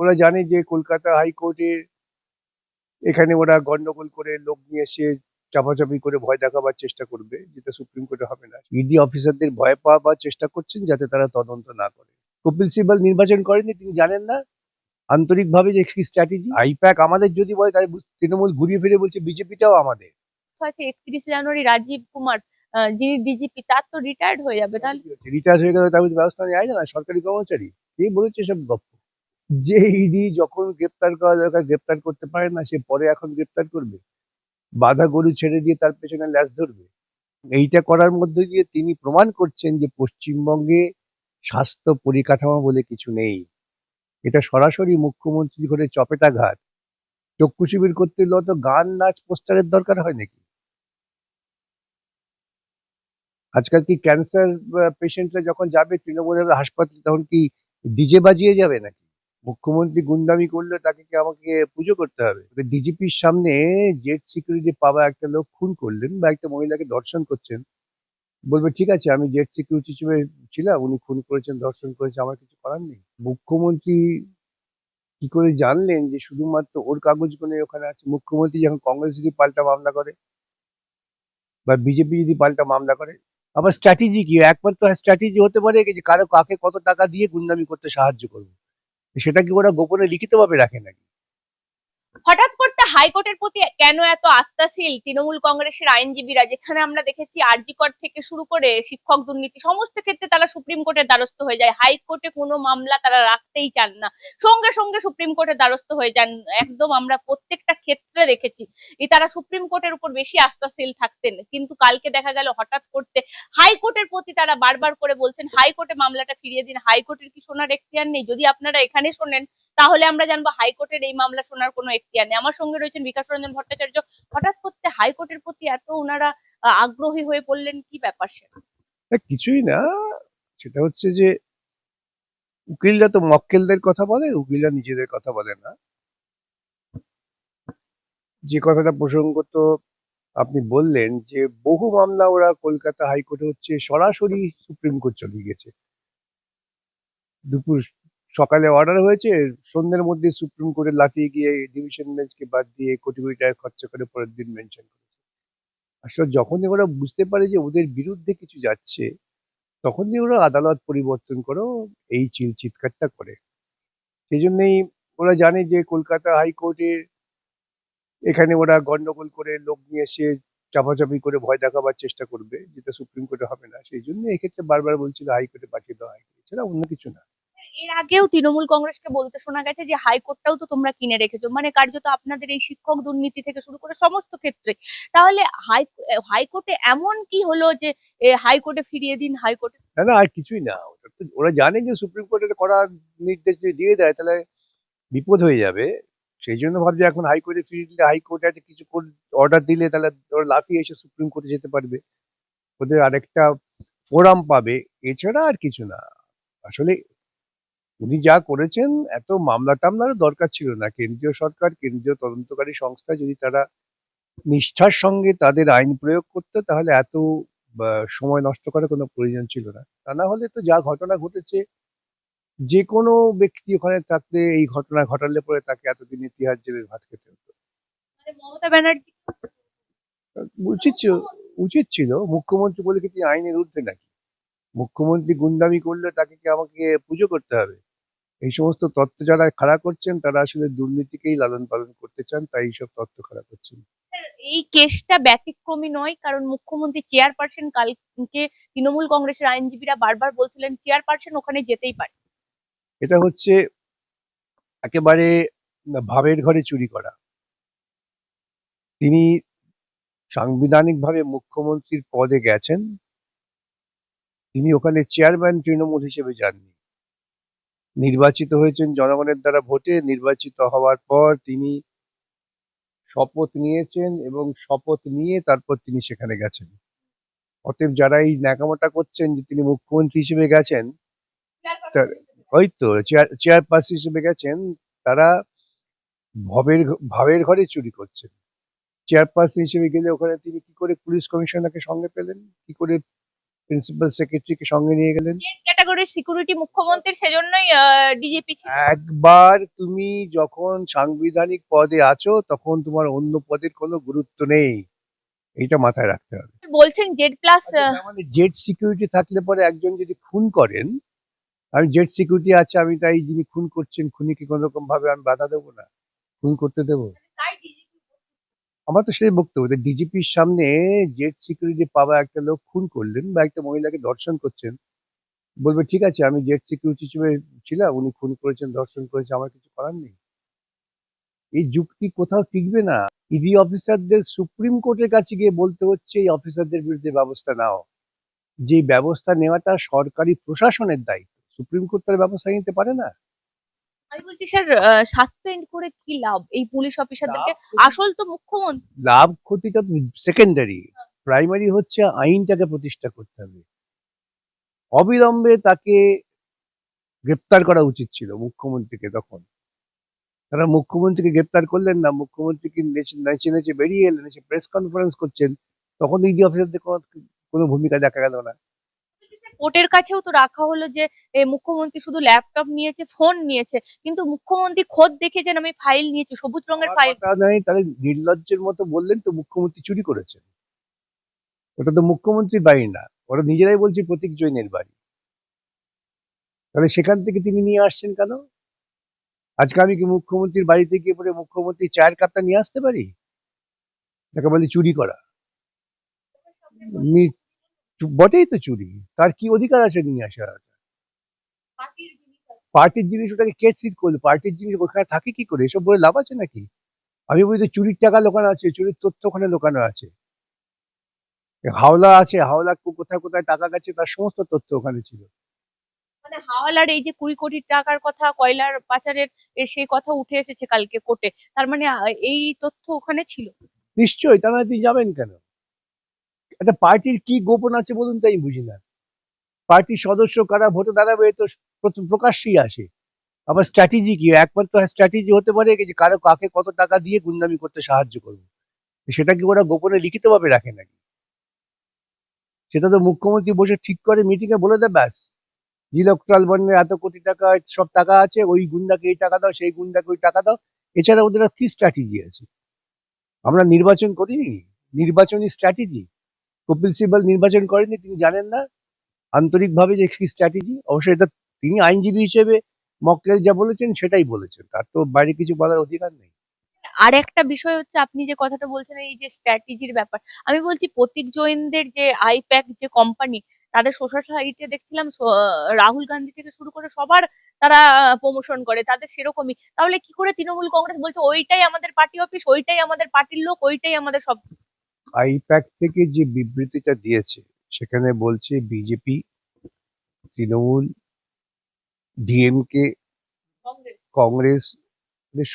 ওরা জানে যে কলকাতা হাইকোর্টে এখানে ওরা গন্ডগোল করে লোক নিয়ে এসে চাপাচাপি করে ভয় দেখাবার চেষ্টা করবে যেটা সুপ্রিম কোর্টে হবে না। ইডি অফিসারদের ভয় পাওয়াবার চেষ্টা করছেন যাতে তারা তদন্ত না করে। কপিল সিবাল নির্বাচন করেনি তিনি জানেন না। আন্তরিকভাবে যে কি স্ট্র্যাটেজি? আইপ্যাক আমাদের যদি বলে তাই তৃণমূল ঘুরিয়ে ফিরে বলছে বিজেপিটাও আমাদের। আছে একত্রিশে জানুয়ারি রাজীব কুমার যিনি ডিজিপি তার তো রিটায়ার্ড হয়ে যাবে তাহলে রিটায়ার হয়ে গেলে তার ব্যবস্থা নেওয়া যায় না সরকারি কর্মচারী। কে বলেছে সব গপ্প? যে ইডি যখন গ্রেপ্তার করা দরকার, গ্রেপ্তার করতে পারে না, সে পরে এখন গ্রেপ্তার করবে। বাধা গরু ছেড়ে দিয়ে তার পেছনে ল্যাস ধরবে। এইটা করার মধ্যে দিয়ে তিনি প্রমাণ করছেন যে পশ্চিমবঙ্গে স্বাস্থ্য পরিকাঠামো বলে কিছু নেই। এটা সরাসরি মুখ্যমন্ত্রী করে চপেটাঘাত। চক্ষু শিবির করতে হলে অত গান নাচ পোস্টারের দরকার হয় নাকি? আজকাল কি ক্যান্সার পেশেন্টরা যখন যাবে তৃণমূলের হাসপাতালে, তখন কি ডিজে বাজিয়ে যাবে নাকি? মুখ্যমন্ত্রী গুন্ডামি করলে তাকে কি আমাকে পুজো করতে হবে? ডিজিপির সামনে জেট সিকিউরিটি পাওয়া একটা লোক খুন করলেন বা একটা মহিলাকে ধর্ষণ করছেন। বলবে, ঠিক আছে, আমি জেট সিকিউরিটি হিসেবে ছিলাম, উনি খুন করেছেন, ধর্ষণ করেছেন আমার কিছু করার নেই। মুখ্যমন্ত্রী কি করে জানলেন যে শুধুমাত্র ওর কাগজগুলো ওখানে আছে? মুখ্যমন্ত্রী যখন কংগ্রেস যদি পাল্টা মামলা করে বা বিজেপি যদি পাল্টা মামলা করে, আবার স্ট্র্যাটেজি কি? একমাত্র স্ট্র্যাটেজি হতে পারে যে কারও কাকে কত টাকা দিয়ে গুন্ডামি করতে সাহায্য করবে? সেটা কি ওরা গোপনে লিখিতভাবে রাখে নাকি? হঠাৎ করতে হাইকোর্টের প্রতি কেন এত আস্থাশীল তৃণমূল কংগ্রেসের আইনজীবীরা, যেখানে আমরা দেখেছি আরজিকর থেকে শুরু করে শিক্ষক দুর্নীতি, সমস্ত ক্ষেত্রে তারা সুপ্রিম কোর্টের দ্বারস্থ হয়ে যায়। হাইকোর্টে কোনো মামলা তারা রাখতেই চান না। সঙ্গে সঙ্গে সুপ্রিম কোর্টের দ্বারস্থ হয়ে যান। একদম আমরা প্রত্যেকটা ক্ষেত্রে দেখেছি তারা সুপ্রিম কোর্টের উপর বেশি আস্থাশীল থাকতেন। কিন্তু কালকে দেখা গেল হঠাৎ করতে হাইকোর্টের প্রতি তারা বারবার করে বলছেন, হাইকোর্টে মামলাটা ফিরিয়ে দিন। হাইকোর্টের কি শোনার এখতিয়ার নেই? যদি আপনারা এখানে শোনেন তাহলে আমরা জানব হাইকোর্টের এই মামলা শোনার কোনো এখতিয়ার নেই। আমার সঙ্গে রয়েছেন বিকাশ রঞ্জন ভট্টাচার্য। হঠাৎ করতে হাইকোর্টের প্রতি এত ওনারা আগ্রহী হয়ে পড়লেন কি ব্যাপার সেটা? কিছুই না। সেটা হচ্ছে যে, উকিলরা তো মক্কেলদের কথা বলে, উকিলরা নিজেদের কথা বলে না। যে কথাটা প্রসঙ্গত আপনি বললেন যে, বহু মামলা ওরা কলকাতা হাইকোর্টে হচ্ছে সরাসরি সুপ্রিম কোর্ট চলে গেছে। দুপুর সকালে অর্ডার হয়েছে, সন্ধ্যের মধ্যে সুপ্রিম কোর্টে লাফিয়ে গিয়ে ডিভিশন বেঞ্চকে বাদ দিয়ে কোটি কোটি টাকা খরচা করে পরের দিন মেনশন করেছে। আসলে যখনই ওরা বুঝতে পারে যে ওদের বিরুদ্ধে কিছু যাচ্ছে তখনই ওরা আদালত পরিবর্তন করো এই চিল চিৎকারটা করে। সেই জন্যই ওরা জানে যে কলকাতা হাইকোর্টে এখানে ওরা গন্ডগোল করে লোক নিয়ে এসে চাপাচাপি করে ভয় দেখাবার চেষ্টা করবে, যেটা সুপ্রিম কোর্টে হবে না। সেই জন্য এক্ষেত্রে বারবার বলছিল হাইকোর্টে পাঠিয়ে দেওয়া হাইকোর্টে এছাড়া অন্য কিছু না। এর আগেও তৃণমূল কংগ্রেসকে বলতে শোনা গেছে যে হাইকোর্টটাও তো তোমরা কিনে রেখেছো। মানে কার্যত আপনাদের এই শিক্ষক দুর্নীতি থেকে শুরু করে সমস্ত ক্ষেত্রে। তাহলে হাই, হাইকোর্টে এমন কি হলো যে হাইকোর্টে ফিরিয়ে দিন, হাইকোর্টে না না কিছুই না। ওরা জানে যে সুপ্রিম কোর্টে করা নির্দেশ যদি দিয়ে দেয়, তাহলে বিপদ হয়ে যাবে। সেই জন্য ভাবছে এখন হাইকোর্টে ফিরিয়ে দিলে হাইকোর্টে আছে কিছু অর্ডার দিলে তাহলে ওরা লাফিয়ে এসে সুপ্রিম কোর্টে যেতে পারবে। ওদের আরেকটা ফোরাম পাবে। এছাড়া আর কিছু না। আসলে উনি যা করেছেন এত মামলা টামলার দরকার ছিল না। কেন্দ্রীয় সরকার কেন্দ্রীয় তদন্তকারী সংস্থা যদি তারা নিষ্ঠার সঙ্গে তাদের আইন প্রয়োগ করতো তাহলে এত সময় নষ্ট করার কোনো প্রয়োজন ছিল না। তা না হলে তো যা ঘটনা ঘটেছে যে কোনো ব্যক্তি ওখানে থাকলে এই ঘটনা ঘটালে পরে তাকে এতদিন ইতিহাস জেলের ভাত খেতে হতো। মানে মমতা ব্যানার্জি উচিত ছিল উচিত ছিল। মুখ্যমন্ত্রী বলে কি তিনি আইনের ঊর্ধ্বে নাকি? মুখ্যমন্ত্রী গুন্ডামি করলে তাকে কি আমাকে পুজো করতে হবে? এই সমস্ত তথ্য যারা খাড়া করছেন তারা আসলে দুর্নীতিকেই লালন পালন করতে চান তাই এইসব তথ্য খাড়া করছেন। এই কেসটা ব্যতিক্রমী নয় কারণ মুখ্যমন্ত্রী চেয়ারপারসন কালকে তৃণমূল কংগ্রেসের আইনজীবীরা বারবার বলছিলেন চেয়ারপারসন ওখানে যেতেই পারে। এটা হচ্ছে একেবারে ভাবের ঘরে চুরি করা। তিনি সাংবিধানিকভাবে মুখ্যমন্ত্রীর পদে গেছেন। তিনি ওখানে চেয়ারম্যান তৃণমূল হিসেবে যাননি। নির্বাচিত হয়েছেন জনগণের দ্বারা ভোটে, নির্বাচিত হওয়ার পর তিনি শপথ নিয়েছেন এবং শপথ নিয়ে তারপর তিনি সেখানে গেছেন। অতএব যারা এই ন্যাকামোটা করছেন যে তিনি মুখ্যমন্ত্রী হিসেবে গেছেন ওই তো চেয়ার, চেয়ারপারসন হিসেবে গেছেন, তারা ভবের ভাবের ঘরে চুরি করছেন। চেয়ারপারসন হিসেবে গেলে ওখানে তিনি কি করে পুলিশ কমিশনারকে সঙ্গে পেলেন? কি করে প্রিন্সিপাল সেক্রেটারিকে সঙ্গে নিয়ে গেলেন। ক্যাটাগরির সিকিউরিটি মুখ্যমন্ত্রীর সেজন্যই ডিজিপি একবার তুমি যখন সাংবিধানিক পদে আছো তখন তোমার অন্য পদের কোনো গুরুত্ব নেই। এইটা মাথায় রাখতে হবে। বলছেন জেড প্লাস মানে জেড সিকিউরিটি থাকলে পরে একজন যদি খুন করেন আমি জেড সিকিউরিটি আছে আমি তাই যিনি খুন করছেন খুনিকে কোনো রকম ভাবে আমি বাধা দেবো না। খুন করতে দেবো। আমার তো সেই বক্তব্য যে ডিজিপির সামনে জেড সিকিউরিটি পাওয়া একটা লোক খুন করলেন বা একটা মহিলাকে ধর্ষণ করছেন। বলবে, ঠিক আছে, আমি জেড সিকিউরিটি হিসেবে ছিলাম, উনি খুন করেছেন, ধর্ষণ করেছেন, আমার কিছু করার নেই। এই যুক্তি কোথাও টিকবে না। ইডি অফিসারদের সুপ্রিম কোর্টের কাছে গিয়ে বলতে হচ্ছে, এই অফিসারদের বিরুদ্ধে ব্যবস্থা নাও। যে ব্যবস্থা নেওয়াটা সরকারি প্রশাসনের দায়িত্ব। সুপ্রিম কোর্ট তার ব্যবস্থা নিতে পারে না। আমি বলছি স্যার সাসপেন্ড করে কি লাভ? এই পুলিশ অফিসারদেরকে আসল তো মুখ্যমন্ত্রী লাভ ক্ষতিটা সেকেন্ডারি প্রাইমারি হচ্ছে আইনটাকে প্রতিষ্ঠা করতে হবে। অবিলম্বে তাকে গ্রেপ্তার করা উচিত ছিল মুখ্যমন্ত্রীকে তখন। তারা মুখ্যমন্ত্রীকে গ্রেপ্তার করলেন না। মুখ্যমন্ত্রীকে নেচে- নেচে নেচে বেরিয়ে এলেন এসে প্রেস কনফারেন্স করছেন? তখন ইডি অফিসারদের কোনো কোনো ভূমিকা দেখা গেল না। কোর্টের কাছেও তো রাখা হলো যে মুখ্যমন্ত্রী শুধু ল্যাপটপ নিয়েছে ফোন নিয়েছে কিন্তু মুখ্যমন্ত্রী খোদ দেখেছেন আমি ফাইল নিয়েছি সবুজ রঙের ফাইল। তাহলে নির্লজ্জের মতো বললেন তো মুখ্যমন্ত্রী চুরি করেছেন। ওটা তো মুখ্যমন্ত্রীর বাড়ি না ওটা নিজেরাই বলছে প্রতীক জৈনের বাড়ি। তাহলে সেখান থেকে তিনি নিয়ে আসছেন কেন? আজকে আমি কি মুখ্যমন্ত্রীর বাড়িতে গিয়ে পরে মুখ্যমন্ত্রী চায়ের কাপটা নিয়ে আসতে পারি? তাকে বলে চুরি করা। বটেই তো চুরি। তার কি অধিকার আছে নিয়ে আসার? পার্টির জিনিস ওটাকে কে স্থির করল পার্টির জিনিস ওখানে থাকে কি করে? এসব বলে লাভ আছে নাকি? আমি বলি তো চুরির টাকা লোকানো আছে চুরির তথ্য ওখানে লোকানো আছে। হাওলা আছে হাওলা কোথায় কোথায় টাকা গেছে তার সমস্ত তথ্য ওখানে ছিল। মানে হাওয়ালার এই যে কুড়ি কোটি টাকার কথা কয়লার পাচারের সেই কথা উঠে এসেছে কালকে কোর্টে তার মানে এই তথ্য ওখানে ছিল। নিশ্চয়ই তা না তিনি যাবেন কেন? একটা পার্টির কি গোপন আছে বলুন তাই বুঝি না। পার্টির সদস্য কারা, ভোটে দাঁড়াবে তো প্রথম প্রকাশ্যই আসে। আবার স্ট্র্যাটেজি কি? একমাত্র স্ট্র্যাটেজি হতে পারে যে কারও কাকে কত টাকা দিয়ে গুন্ডামি করতে সাহায্য করবে? সেটা কি ওরা গোপনে লিখিতভাবে রাখে নাকি? সেটা তো মুখ্যমন্ত্রী বসে ঠিক করে মিটিং এ বলে দেয়, ব্যাস। ইলেকট্রাল বন্ডে এত কোটি টাকা, সব টাকা আছে, ওই গুন্ডাকে এই টাকা দাও, সেই গুন্ডাকে ওই টাকা দাও। এছাড়া ওদের কি স্ট্র্যাটেজি আছে? আমরা নির্বাচন করিনি? নির্বাচনী স্ট্র্যাটেজি কপিল সিবাল নির্বাচন করেনি তিনি জানেন না। আন্তরিকভাবে যে কি স্ট্র্যাটেজি অবশ্যই এটা তিনি আইনজীবী হিসেবে মক্কেল যা বলেছেন সেটাই বলেছেন, তার তো বাইরে কিছু বলার অধিকার নেই। আর একটা বিষয় হচ্ছে, আপনি যে কথাটা বলছেন, এই যে স্ট্র্যাটেজির ব্যাপার, আমি বলছি প্রতীক জৈনদের যে আইপ্যাক যে কোম্পানি তাদের সোশ্যাল সাইটে দেখছিলাম রাহুল গান্ধী থেকে শুরু করে সবার তারা প্রমোশন করে, তাদের সেরকমই। তাহলে কি করে তৃণমূল কংগ্রেস বলছে, ওইটাই আমাদের পার্টি অফিস ওইটাই আমাদের পার্টির লোক, ওইটাই আমাদের সব আইপ্যাক থেকে যে বিবৃতিটা দিয়েছে, সেখানে বলছে বিজেপি, তৃণমূল, ডিএমকে, কংগ্রেস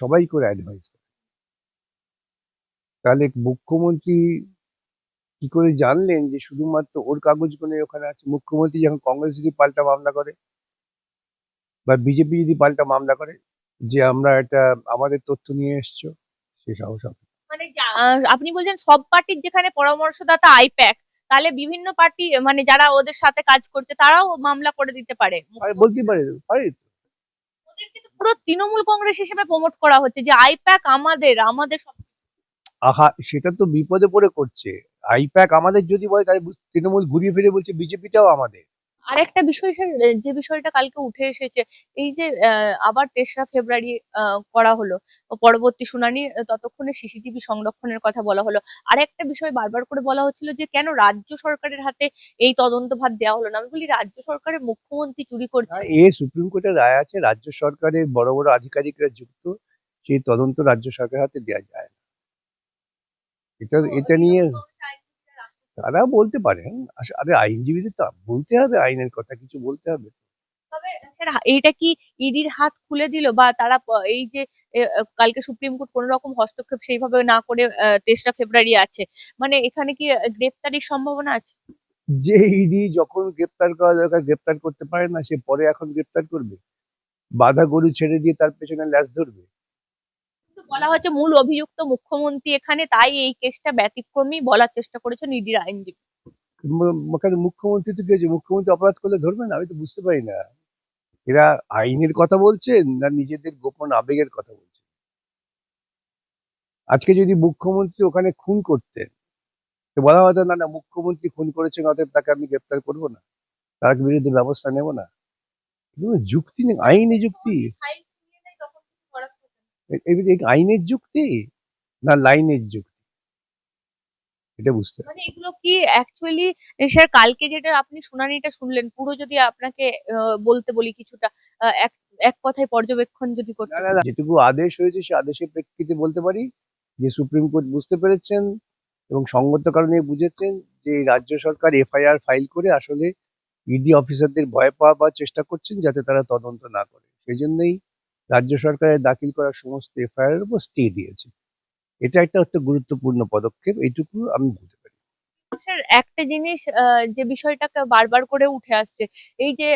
সবাই করে অ্যাডভাইস করে। তাহলে মুখ্যমন্ত্রী কি করে জানলেন যে শুধুমাত্র ওর কাগজগুলো ওখানে আছে? মুখ্যমন্ত্রী যখন কংগ্রেস যদি পাল্টা মামলা করে, বা বিজেপি যদি পাল্টা মামলা করে, যে আমরা এটা আমাদের তথ্য নিয়ে এসছো, সে সাহস আপনি বলছেন সব পার্টির যেখানে পরামর্শদাতা আইপ্যাক তাহলে বিভিন্ন পার্টি মানে যারা ওদের সাথে কাজ করছে তারাও মামলা করে দিতে পারে। বলতে পারে পারে তৃণমূল কংগ্রেস হিসেবে প্রমোট করা হচ্ছে যে আইপ্যাক আমাদের আমাদের সব আহা সেটা তো বিপদে পড়ে করছে। আইপ্যাক আমাদের যদি বলে তাহলে তৃণমূল ঘুরিয়ে ফিরে বলছে বিজেপিটাও আমাদের। আর একটা বিষয় যে বিষয়টা কালকে উঠে এসেছে এই যে আবার তেসরা ফেব্রুয়ারি করা হলো পরবর্তী শুনানি ততক্ষণে সিসিটিভি সংরক্ষণের কথা বলা হলো। আর একটা বিষয় বারবার করে বলা হচ্ছিল যে কেন রাজ্য সরকারের হাতে এই তদন্ত ভার দেওয়া হলো না? আমি বলি রাজ্য সরকারের মুখ্যমন্ত্রী চুরি করছে। এ সুপ্রিম কোর্টের রায় আছে রাজ্য সরকারের বড় বড় আধিকারিকরা যুক্ত সেই তদন্ত রাজ্য সরকারের হাতে দেওয়া যায় না। এটা এটা নিয়ে তারা বলতে পারেন আরে আইনজীবীদের তো বলতে হবে আইনের কথা কিছু বলতে হবে। তবে স্যার কি ইডির হাত খুলে দিল বা তারা এই যে কালকে সুপ্রিম কোর্ট কোন রকম হস্তক্ষেপ সেইভাবে না করে তেসরা ফেব্রুয়ারি আছে। মানে এখানে কি গ্রেপ্তারির সম্ভাবনা আছে? যে ইডি যখন গ্রেপ্তার করা দরকার গ্রেপ্তার করতে পারে না সে পরে এখন গ্রেপ্তার করবে। বাধা গরু ছেড়ে দিয়ে তার পেছনে ল্যাস ধরবে। বলা হচ্ছে মূল অভিযুক্ত মুখ্যমন্ত্রী এখানে তাই এই কেসটা ব্যতিক্রমী বলার চেষ্টা করেছেন ইডির আইনজীবী। মুখ্যমন্ত্রী তো মুখ্যমন্ত্রী অপরাধ করলে ধরবেন আমি তো বুঝতে পারি না। এরা আইনের কথা বলছেন না নিজেদের গোপন আবেগের কথা বলছেন? আজকে যদি মুখ্যমন্ত্রী ওখানে খুন করতেন তো বলা হতো না না মুখ্যমন্ত্রী খুন করেছেন অতএব তাকে আমি গ্রেপ্তার করব না। তার বিরুদ্ধে ব্যবস্থা নেব না। যুক্তি নেই আইনি যুক্তি ফাইল ছিনিয়ে নেয় তখন কিছু করার থাকে না। এ- এ- এ আইনের যুক্তি না লাইনের যুক্তি এটা বুঝতে। মানে এগুলো কি অ্যাকচুয়ালি স্যার কালকে যেটা আপনি শুনানিটা শুনলেন পুরো যদি আপনাকে বলতে বলি কিছুটা এক কথায় পর্যবেক্ষণ যদি করতে যেটুকু আদেশ হয়েছে সে আদেশের প্রেক্ষিতে বলতে পারি যে সুপ্রিম কোর্ট বুঝতে পেরেছেন এবং সঙ্গত কারণে বুঝেছেন যে রাজ্য সরকার এফআইআর ফাইল করে আসলে ইডি অফিসারদের ভয় পাওয়ার চেষ্টা করছেন যাতে তারা তদন্ত না করে সেই জন্যই রাজ্য সরকারের দাখিল করা সমস্ত এফআইআর উপর স্টে দিয়েছে। এটা একটা অত্যন্ত গুরুত্বপূর্ণ পদক্ষেপ এইটুকু আমি বলতে পারি। স্যার একটা জিনিস যে বিষয়টাকে বারবার করে উঠে আসছে এই যে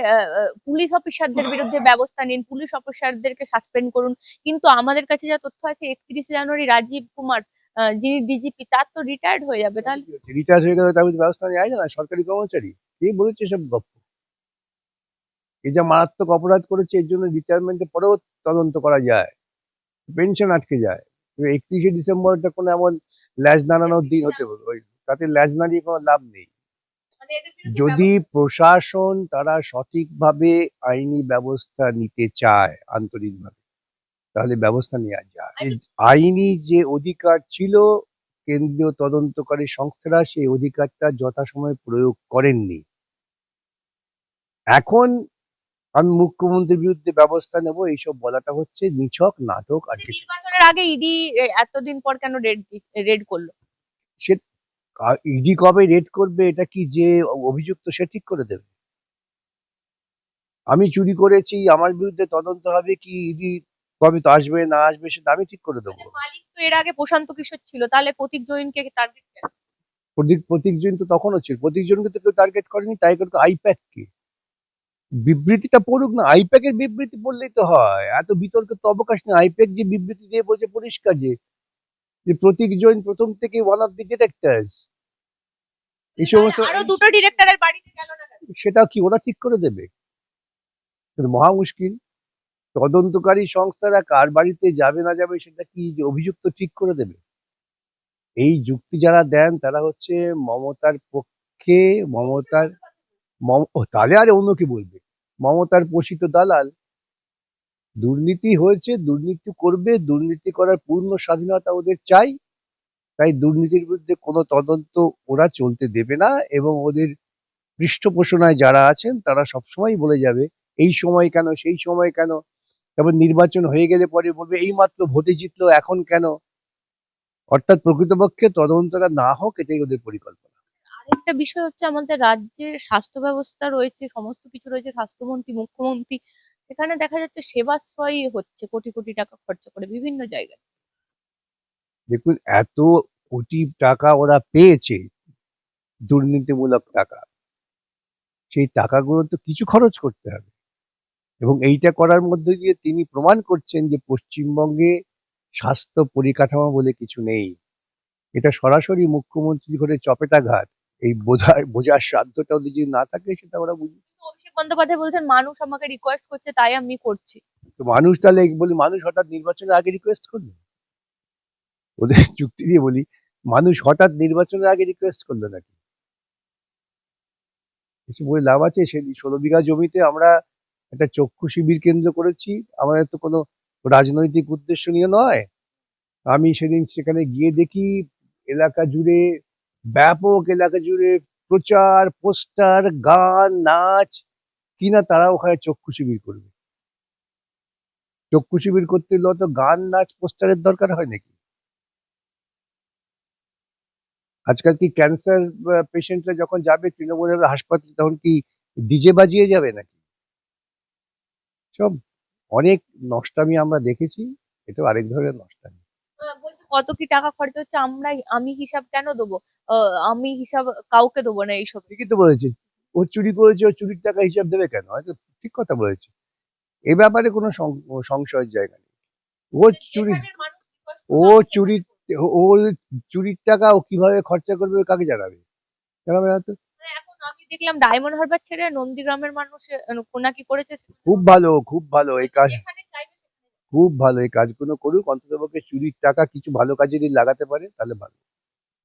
পুলিশ অফিসারদের বিরুদ্ধে ব্যবস্থা নিন পুলিশ অফিসারদেরকে সাসপেন্ড করুন কিন্তু আমাদের কাছে যা তথ্য আছে একত্রিশে জানুয়ারি রাজীব কুমার যিনি ডিজিপি তার তো রিটায়ার্ড হয়ে যাবে তাহলে রিটায়ার হয়ে গেলে তার ব্যবস্থা নেওয়া যায় না সরকারি কর্মচারী কে বলেছে সব গপ্প? এই যা মারাত্মক অপরাধ করেছে এর জন্য রিটায়ারমেন্টের পরেও তদন্ত করা যায় পেনশন আটকে যায়। একত্রিশে ডিসেম্বর ডিসেম্বরটা কোনো এমন ল্যাজ নাড়ানোর দিন হতে পারে ওই তাতে ল্যাজ নাড়িয়ে কোনো লাভ নেই। মানে যদি প্রশাসন তারা সঠিকভাবে আইনি ব্যবস্থা নিতে চায় আন্তরিকভাবে তাহলে ব্যবস্থা নেওয়া যায়। আইনি যে অধিকার ছিল কেন্দ্রীয় তদন্তকারী সংস্থারা সেই অধিকারটা যথাসময়ে প্রয়োগ করেননি। এখন আমি মুখ্যমন্ত্রীর বিরুদ্ধে ব্যবস্থা নেব এইসব বলাটা হচ্ছে নিছক নাটক আর কিছু। নির্বাচনের আগে ইডি এতদিন পর কেন রেড রেড করল? ইডি কবে রেড করবে এটা কি যে অভিযুক্ত সে ঠিক করে দেবে? আমি চুরি করেছি আমার বিরুদ্ধে তদন্ত হবে কি ইডি কবে তো আসবে না আসবে সেটা আমি ঠিক করে দেবো। মালিক তো এর আগে প্রশান্ত কিশোর ছিল তাহলে প্রতীক জৈনকে টার্গেট প্রতীক প্রতীক জন তো তখনও ছিল প্রতীক জনকে তো কেউ টার্গেট করেনি তাই করে আইপ্যাক কে। বিবৃতিটা পড়ুক না আইপ্যাকের বিবৃতি পড়লেই তো হয়। এত বিতর্কের তো অবকাশ নেই। আইপ্যাক যে বিবৃতি দিয়ে বলছে পরিষ্কার যে প্রতীক জৈন প্রথম থেকে ওয়ান অফ দি ডিরেক্টরস এই সমস্ত আরও দুটো ডিরেক্টরের বাড়িতে গেল না সেটা কি ওরা ঠিক করে দেবে? কিন্তু মহা মুশকিল। তদন্তকারী সংস্থারা কার বাড়িতে যাবে না যাবে সেটা কি যে অভিযুক্ত ঠিক করে দেবে? এই যুক্তি যারা দেন তারা হচ্ছে মমতার পক্ষে মমতার তাহলে আরে অন্য কি বলবে? মমতার পোষিত দালাল দুর্নীতি হয়েছে, দুর্নীতি করবে, দুর্নীতি করার পূর্ণ স্বাধীনতা ওদের চাই। তাই দুর্নীতির বিরুদ্ধে কোনো তদন্ত ওরা চলতে দেবে না এবং ওদের পৃষ্ঠপোষণায় যারা আছেন তারা সবসময় বলে যাবে, এই সময় কেন, সেই সময় কেন? তারপর নির্বাচন হয়ে গেলে পরে বলবে এই মাত্র ভোটে জিতলো, এখন কেন? অর্থাৎ প্রকৃতপক্ষে তদন্তটা না হোক, এটাই ওদের পরিকল্পনা। আরেকটা বিষয় হচ্ছে আমাদের রাজ্যের স্বাস্থ্য ব্যবস্থা রয়েছে, সমস্ত কিছু রয়েছে, স্বাস্থ্যমন্ত্রী, মুখ্যমন্ত্রী সেখানে দেখা যাচ্ছে সেবাশ্রয়ী হচ্ছে কোটি কোটি টাকা খরচা করে বিভিন্ন জায়গায়। দেখুন, এত কোটি টাকা ওরা পেয়েছে, দুর্নীতিমূলক টাকা। সেই টাকাগুলো তো কিছু খরচ করতে হবে। এবং এইটা করার মধ্যে দিয়ে তিনি প্রমাণ করছেন যে পশ্চিমবঙ্গে স্বাস্থ্য পরিকাঠামো বলে কিছু নেই। এটা সরাসরি মুখ্যমন্ত্রী করে চপেটাঘাত। এই বোঝার বোঝার সাধ্যটা ওদের যদি না থাকে সেটা ওরা কিন্তু অভিষেক বন্দ্যোপাধ্যায় বলছেন মানুষ আমাকে রিকোয়েস্ট করছে তাই আমি করছি। তো মানুষ তাহলে বলি মানুষ হঠাৎ নির্বাচনের আগে রিকোয়েস্ট করবে ওদের যুক্তি দিয়ে বলি মানুষ হঠাৎ নির্বাচনের আগে রিকোয়েস্ট করল নাকি? কিছু বলে লাভ আছে? সে ষোলো বিঘা জমিতে আমরা একটা চক্ষু শিবির কেন্দ্র করেছি। আমাদের তো কোনো রাজনৈতিক উদ্দেশ্য নিয়ে নয়। আমি সেদিন সেখানে গিয়ে দেখি এলাকা জুড়ে ব্যাপক এলাকা জুড়ে প্রচার, পোস্টার, গান, নাচ, কিনা তারা ওখানে চক্ষু শিবির করবে। চক্ষু শিবির করতে হলে অত গান, নাচ, পোস্টারের দরকার হয় নাকি? আজকাল কি ক্যান্সার পেশেন্টরা যখন যাবে তৃণমূলের হাসপাতালে তখন কি ডিজে বাজিয়ে যাবে নাকি? সব অনেক নষ্টামি আমরা দেখেছি এটা আরেক ধরনের নষ্টামি। কত কি টাকা খরচা হচ্ছে আমরা আমি হিসাব কেন দেবো? আমি হিসাব কাউকে দেবো না এইসব। ঠিকই তো বলেছে ও চুরি করেছে ও চুরির টাকা হিসাব দেবে কেন? হয়তো ঠিক কথা বলেছে এ ব্যাপারে কোনো সংশয়ের জায়গা নেই। ও চুরি মানুষ request ও চুরির ও চুরির টাকা ও কীভাবে খরচা করবে ও কাকে জানাবে? জানাবে না তো দেখলাম ডায়মন্ড হারবার ছেড়ে নন্দীগ্রামের মানুষ নাকি করেছে খুব ভালো খুব ভালো এই কাজ। খুব ভালো এই কাজগুলো করুক অন্ততপক্ষে চুরির টাকা কিছু ভালো কাজে যদি লাগাতে পারে তাহলে ভালো।